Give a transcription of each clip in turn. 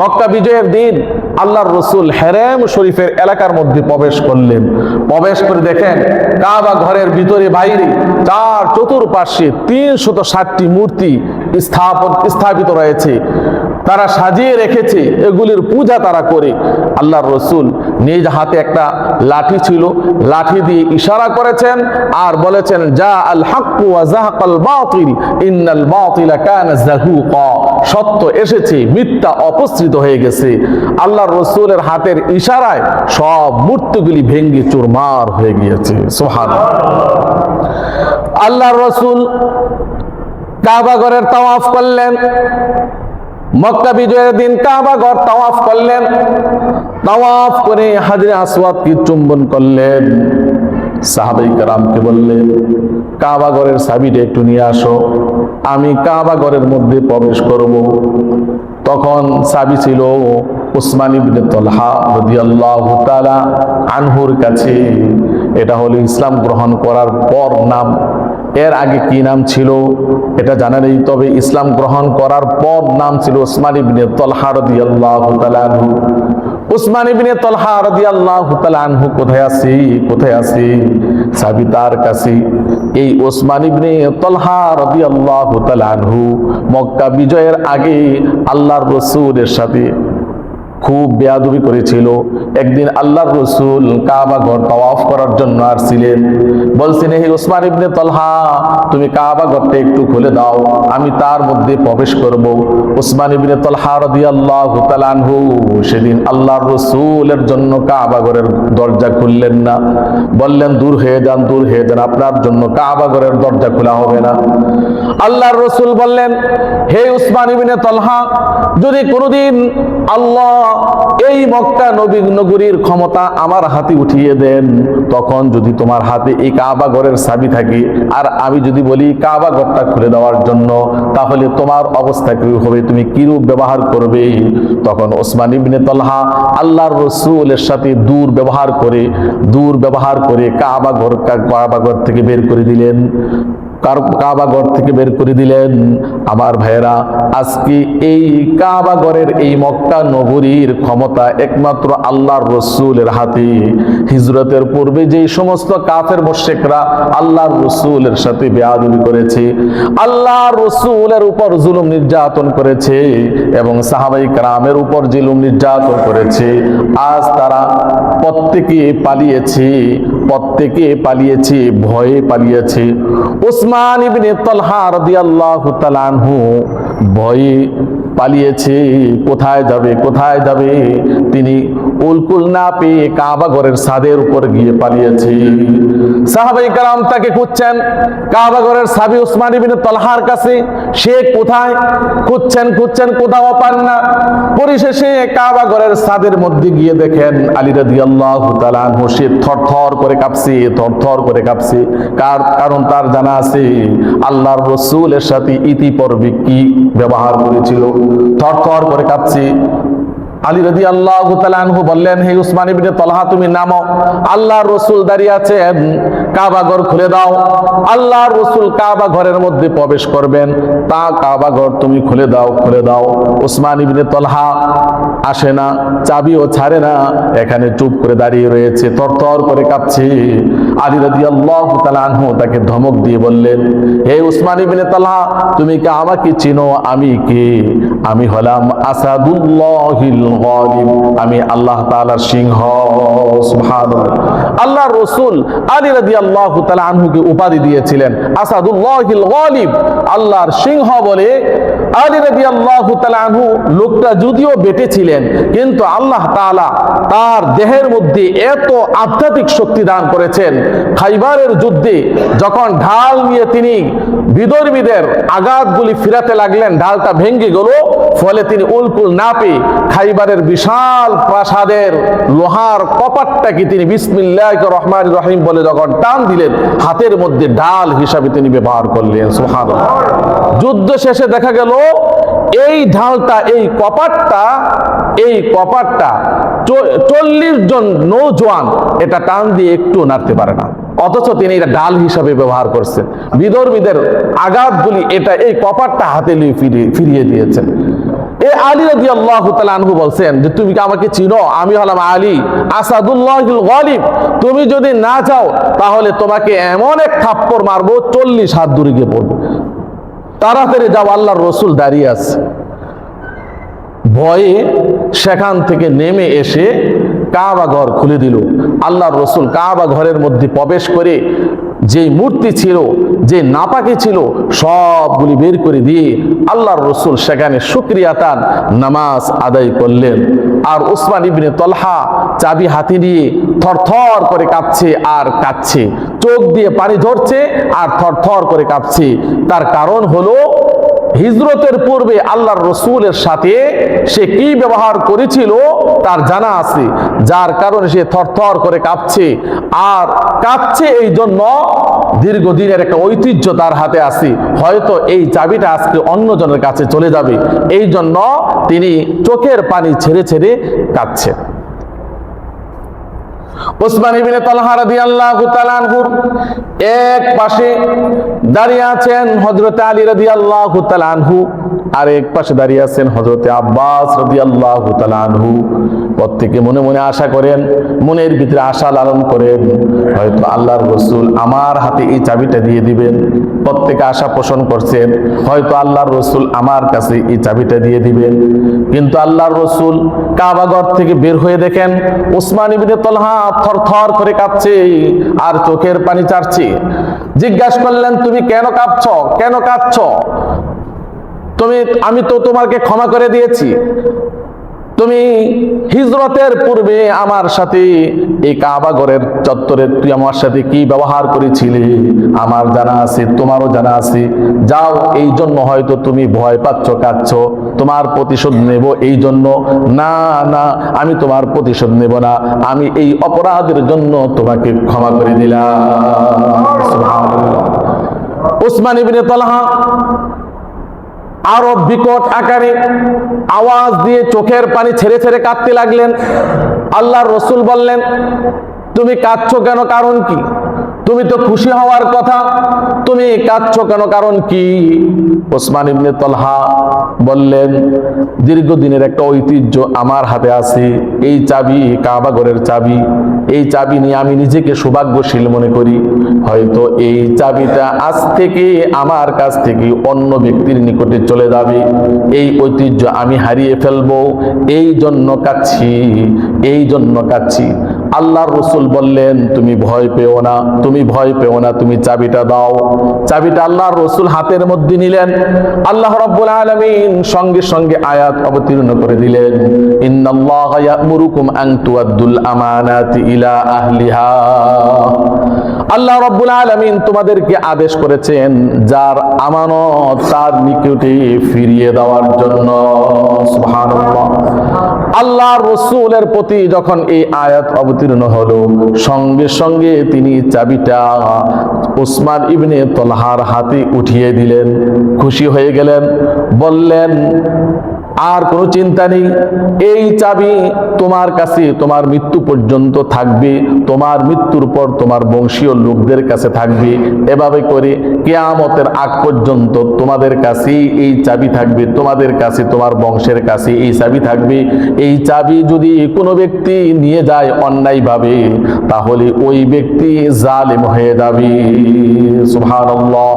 মক্কা বিজয়ের দিন আল্লাহর রসুল হেরেম শরীফের এলাকার মধ্যে প্রবেশ করলেন। প্রবেশ করে দেখেন কাবা ঘরের ভিতরে বাইরে চার চতুর্পাশে তিনশত ষাটটি মূর্তি স্থাপন স্থাপিত রয়েছে। তারা সাজিয়ে রেখেছে, এগুলির পূজা তারা করে। আল্লাহর রসুল নিজ হাতে একটা লাঠি ছিল, লাঠি দিয়ে ইশারা করেছেন আর বলেছেন যা আল হাক্কু ওয়া জাহাকাল বাতিল, ইন্নাল বাতিলা কানা জাহুকা। সত্য এসেছে, মিথ্যা অপসৃত হয়ে গেছে। আল্লাহর রসুলের হাতের ইশারায় সব মূর্তিগুলি ভেঙ্গে চুরমার হয়ে গিয়েছে। সোহান আল্লাহর রসুল কাবাগরের তাওয়াফ করলেন। মক্কা বিজয়ের দিন কাবা ঘর তাওয়াফ করলেন। তাওয়াফ করে হাজরে আসওয়াদকে চুম্বন করলেন। সাহাবাই কারামকে বললেন কাবাগরের সাবিটা একটু নিয়ে আসো, আমি কাবা ঘরের মধ্যে প্রবেশ করব। তখন সাবি ছিল উসমান ইবনে তলহা রাদিয়াল্লাহু তাআলা আনহুর কাছে। এটা হলো ইসলাম গ্রহণ করার পর নাম এর আগে কি নাম ছিল এটা জানা নেই, তবে ইসলাম গ্রহণ করার পর নাম ছিল উসমান ইবনে তলহা রাদিয়াল্লাহু তাআলা উসমান ইবনে তলহা রাদিয়াল্লাহু তাআলা আনহু কোথায় আছে? কোথায় আছে? সাবি তার কাছে। এই ওসমান ইবনে তলহা রাদিয়াল্লাহু তাআলা আনহু মক্কা বিজয়ের আগে আল্লাহর রাসূলের সাথে খুব বেয়াদবি করেছিল। একদিন আল্লাহ রসুল কাবা ঘর তাওয়াফ করার জন্য আসছিলেন। বলছেন, হে ওসমান ইবনে তলহা, তুমি কাবা ঘরটা একটু খুলে দাও, আমি তার মধ্যে প্রবেশ করব। ওসমান ইবনে তলহা রাদিয়াল্লাহু তাআলা আনহু সেদিন আল্লাহর রসুলের জন্য কাবা ঘরের দরজা খুললেন না। বললেন, দূর হয়ে যান, দূর হয়ে যান, আপনার জন্য কাবা ঘরের দরজা খোলা হবে না। আল্লাহর রসুল বললেন, হে উসমান ইবনে তলহা, যদি কোনোদিন আল্লাহ এই মক্কা নবী নগরীর ক্ষমতা আমার হাতে উঠিয়ে দেন। তখন যদি তোমার হাতে এই কাবা ঘরের চাবি থাকে, আর আমি যদি বলি কাবা ঘরটা খুলে দেওয়ার জন্য, তাহলে তোমার অবস্থা কি হবে? তুমি কিরূপ ব্যবহার করবে? তখন ওসমান ইবনে তলহা আল্লাহর রসুলের সাথে দূর ব্যবহার করে, দূর ব্যবহার করে কাবা ঘর কাবা ঘর থেকে বের করে দিলেন। কাবা ঘর থেকে বের করে দিলেন। আমার ভাইয়েরা, আজকে এই কাবা এই মক্কা নগরীর ক্ষমতা একমাত্র আল্লাহর রসুলের হাতে। হিজরতের পূর্বে যে সমস্ত কাফের মোশেকরা আল্লাহর রসুলের সাথে বেয়াদবি করেছে, আল্লাহর রসুলের উপর জুলুম নির্যাতন করেছে এবং সাহাবাই কারামের উপর জুলুম নির্যাতন করেছে। আজ তারা প্রত্যেকে পালিয়েছে। প্রত্যেকে পালিয়েছে, ভয়ে পালিয়েছে। ওসমান ইবনে তলহা রাদিয়াল্লাহু তাআলা আনহু ভয়ে পালিয়েছে। কোথায় যাবে কোথায় যাবে? তিনি উলকুল না পেয়ে কাবা ঘরের ছাদের উপর গিয়ে পালিয়েছে। সাহাবাই কালাম তাকে খুঁজছেন, কাবা ঘরের সাবি উসমান ইবনে তলহার কাছে, সে কোথায়? খুঁজছেন খুঁজছেন, কোথাও পান না। পরিশেষে কাবা ঘরের ছাদের মধ্যে গিয়ে দেখেন আলী রাদিয়াল্লাহু তাআলা আনহু, সে থরথর করে কাঁপছে থরথর করে কাঁপছে। কার, কারণ তার জানা আছে, আল্লাহর রসুলের সাথে ইতিপূর্বে কি ব্যবহার করেছিল? থরথর করে কাঁপছে। আলী রদি আল্লাহ আনহু বললেন, হে উসমান ইবনে তলহা, তুমি নামো। আল্লাহ রসুল দাঁড়িয়ে আছে কাবা ঘর খুলে দাও। আল্লাহর রসুল কাবা ঘরের মধ্যে প্রবেশ করবেন। তা কাবা ঘর তুমি খুলে দাও খুলে দাও। উসমান ইবনে তলহা আসে না, চাবিও ছাড়ে না। এখানে চুপ করে দাঁড়িয়ে রয়েছে, তরতর করে কাঁপছে। আলী রদি আল্লাহ আনহু তাকে ধমক দিয়ে বললেন, হে উসমান ইবনে তলহা, তুমি কি আমাকে চিনো? আমি কে? আমি হলাম আসাদুল্লাহিল আমি আল্লাহ তাআলার সিংহ আল্লাহ রসুল আলী রাদিয়াল্লাহু তাআলা আনহুকে উপাধি দিয়েছিলেন, আসাদুল্লাহিল গালিব। আল্লাহর সিংহ বলে লোকটা যদিও কিন্তু আল্লাহ তাআলা তার দেহের মধ্যে এত আধ্যাত্মিক শক্তি দান করেছেন, খাইবারের যুদ্ধে যখন ঢাল নিয়ে তিনি বিদর্মীদের আঘাতগুলি ফিরাতে লাগলেন, ঢালটা ভেঙ্গে গেল ফলে তিনি উলকুল না পেয়ে খাইবারের বিশাল প্রাসাদের লোহার কপাটটাকে তিনি বিসমিল্লাহ রহমান রহিম বলে যখন টান দিলেন, হাতের মধ্যে ডাল হিসাবে তিনি ব্যবহার করলেন সুহান যুদ্ধ শেষে দেখা গেল, এই ঢালটা, এই কপাটটা এই কপাটটা চল্লিশ জন নৌজোয়ান এটা টান দিয়ে একটু নাড়তে পারে না। অথচ তিনি এটা ডাল হিসাবে ব্যবহার করছেন। বিদর্মীদের আঘাতগুলি এটা এই কপাটটা হাতে নিয়ে ফিরিয়ে দিয়েছেন। এ আলী রাজি আল্লাহ বলছেন যে, তুমি কি আমাকে চিনো? আমি হলাম আলী তুমি যদি না তাহলে তোমাকে এমন এক মারবো, চল্লিশ হাত দূরে গিয়ে পড়বে। তাড়াতাড়ি যাও, আল্লাহর রসুল দাঁড়িয়ে আছে। ভয়ে সেখান থেকে নেমে এসে কাবা ঘর খুলে দিল। আল্লাহর রসুল কাবা ঘরের মধ্যে প্রবেশ করে যে মূর্তি ছিল যে নাপাকি ছিল, সবগুলি বের করে দিয়ে আল্লাহর রসুল সেখানে শুক্রিয়া তান নামাজ আদায় করলেন। আর উসমান ইবনে তলহা চাবি হাতে নিয়ে থরথর করে কাঁপছে আর কাঁদছে। চোখ দিয়ে পানি ধরছে আর থরথর করে কাঁপছে। তার কারণ হলো হিজরতের পূর্বে আল্লাহর রসুলের সাথে সে কি ব্যবহার করেছিল তার জানা আছে, যার কারণে সে থরথর করে কাঁপছে। আর কাঁপছে এই জন্য দীর্ঘদিনের একটা ঐতিহ্য তার হাতে আছে। হয়তো এই চাবিটা আজকে অন্যজনের কাছে চলে যাবে। এই জন্য তিনি চোখের পানি ছেড়ে ছেড়ে কাঁদছে ওসমান ইবনে তালহা রাদিয়াল্লাহু তাআলা আনহু এক পাশে দাঁড়িয়ে আছেন হযরতে আলী রাদিয়াল্লাহু তাআলা আনহু, আর এক পাশে দাঁড়িয়ে আছেন হযরতে আব্বাস রাদিয়াল্লাহু তাআলা আনহু। মনে মনে আশা করেন, মনের ভিতরে আশা লালন করেন, হয়তো আল্লাহর রসুল আমার হাতে এই চাবিটা দিয়ে দিবেন। প্রত্যেকে আশা পোষণ করছেন, হয়তো আল্লাহর রসুল আমার কাছে এই চাবিটা দিয়ে দিবেন। কিন্তু আল্লাহর রসুল কাবাগর থেকে বের হয়ে দেখেন, উসমান ইবনে তলহা থরথর করে কাঁপছে আর চোখের পানি চারছে জিজ্ঞাসা করলেন, তুমি কেন কাঁপছ? কেন কাঁপছ? তুমি, আমি তো তোমাকে ক্ষমা করে দিয়েছি। তুমি হিজরতের পূর্বে আমার সাথে এই কাবাগরের চত্বরে তুই আমার সাথে কি ব্যবহার করেছিলি? আমার জানা আছে, তোমারও জানা আছে। যাও, এই জন্য হয়তো তুমি ভয় পাচ্ছ কাচ্ছ তোমার প্রতিশোধ নেব এই জন্য। না না, আমি তোমার প্রতিশোধ নেব না। আমি এই অপরাধের জন্য তোমাকে ক্ষমা করে দিলাম। উসমান ইবনে তালহা আরও বিকট আকারে আওয়াজ দিয়ে চোখের পানি ছেড়ে ছেড়ে কাঁদতে লাগলেন। আল্লাহর রসুল বললেন, তুমি কাঁদছ কেন? কারণ কি? তুমি তো খুশি হওয়ার কথা। তুমি কাঁদছ কেন? কারণ কি? ওসমান ইবনে তলহা বললেন, দীর্ঘদিনের একটা ঐতিহ্য আমার হাতে আছে। এই চাবি কাবাগরের চাবি। এই চাবি নিয়ে আমি নিজেকে সৌভাগ্যশীল মনে করি। হয়তো এই চাবিটা আজ থেকে আমার কাছ থেকে অন্য ব্যক্তির নিকটে চলে যাবে। এই ঐতিহ্য আমি হারিয়ে ফেলব। এই জন্য কাচ্ছি এই জন্য কাচ্ছি আল্লাহর রসুল বললেন, তুমি ভয় পেও না, তুমি ভয় পেও না, তুমি চাবিটা দাও। চাবিটা আল্লাহর রসুল হাতের মধ্যে নিলেন। আল্লাহ রাব্বুল আলামিন সঙ্গে সঙ্গে আয়াত অবতীর্ণ করে দিলেন আল্লাহ রাব্বুল আলামিন তোমাদেরকে আদেশ করেছেন, যার আমানত তার নিকটে ফিরিয়ে দেওয়ার জন্য। আল্লাহ রসুলের প্রতি যখন এই আয়াত অবতীর্ণ হলো, সঙ্গে সঙ্গে তিনি চাবিটা উসমান ইবনে তলহার হাতে উঠিয়ে দিলেন, খুশি হয়ে গেলেন, বললেন আর কোনো চিন্তা নেই। এই চাবি তোমার কাছে, তোমার মৃত্যু পর্যন্ত থাকবে। তোমার মৃত্যুর পর তোমার বংশীয় লোকদের কাছে থাকবে। এভাবে করে কেয়ামতের আগ পর্যন্ত তোমাদের কাছে এই চাবি থাকবে। তোমাদের কাছে, তোমার বংশের কাছে এই চাবি থাকবে। এই চাবি যদি কোনো ব্যক্তি নিয়ে যায় অন্যায়ভাবে, তাহলে ওই ব্যক্তি জালেম হয়ে যাবে। সুবহানাল্লাহ।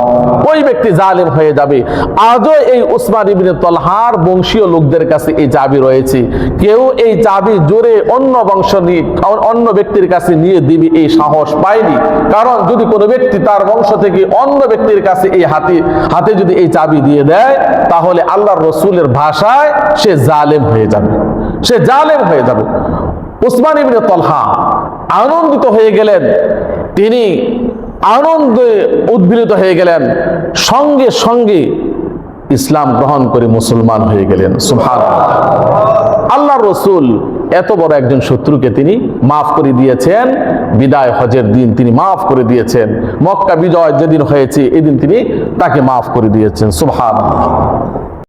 ওই ব্যক্তি জালেম হয়ে যাবে। আজও এই উসমান ইবনে তলহার বংশীয় লোকদের কাছে এই চাবি রয়েছে। কেউ এই চাবি জোরে অন্য বংশ নিয়ে, অন্য ব্যক্তির কাছে নিয়ে দিবি এই সাহস পায়নি। কারণ যদি কোনো ব্যক্তি তার বংশ থেকে অন্য ব্যক্তির কাছে এই হাতে হাতে যদি এই চাবি দিয়ে দেয়, তাহলে আল্লাহর রসুলের ভাষায় সে জালেম হয়ে যাবে। সে জালেম হয়ে যাবে। উসমান ইবনে তলহা আনন্দিত হয়ে গেলেন। তিনি আনন্দে উদ্ভিলিত হয়ে গেলেন। সঙ্গে সঙ্গে ইসলাম গ্রহণ করে মুসলমান হয়ে গেলেন। সুহান আল্লাহ রসুল এত বড় একজন শত্রুকে তিনি মাফ করে দিয়েছেন। বিদায় হজের দিন তিনি মাফ করে দিয়েছেন। মক্কা বিজয় যেদিন হয়েছে, এদিন তিনি তাকে মাফ করে দিয়েছেন। সুহান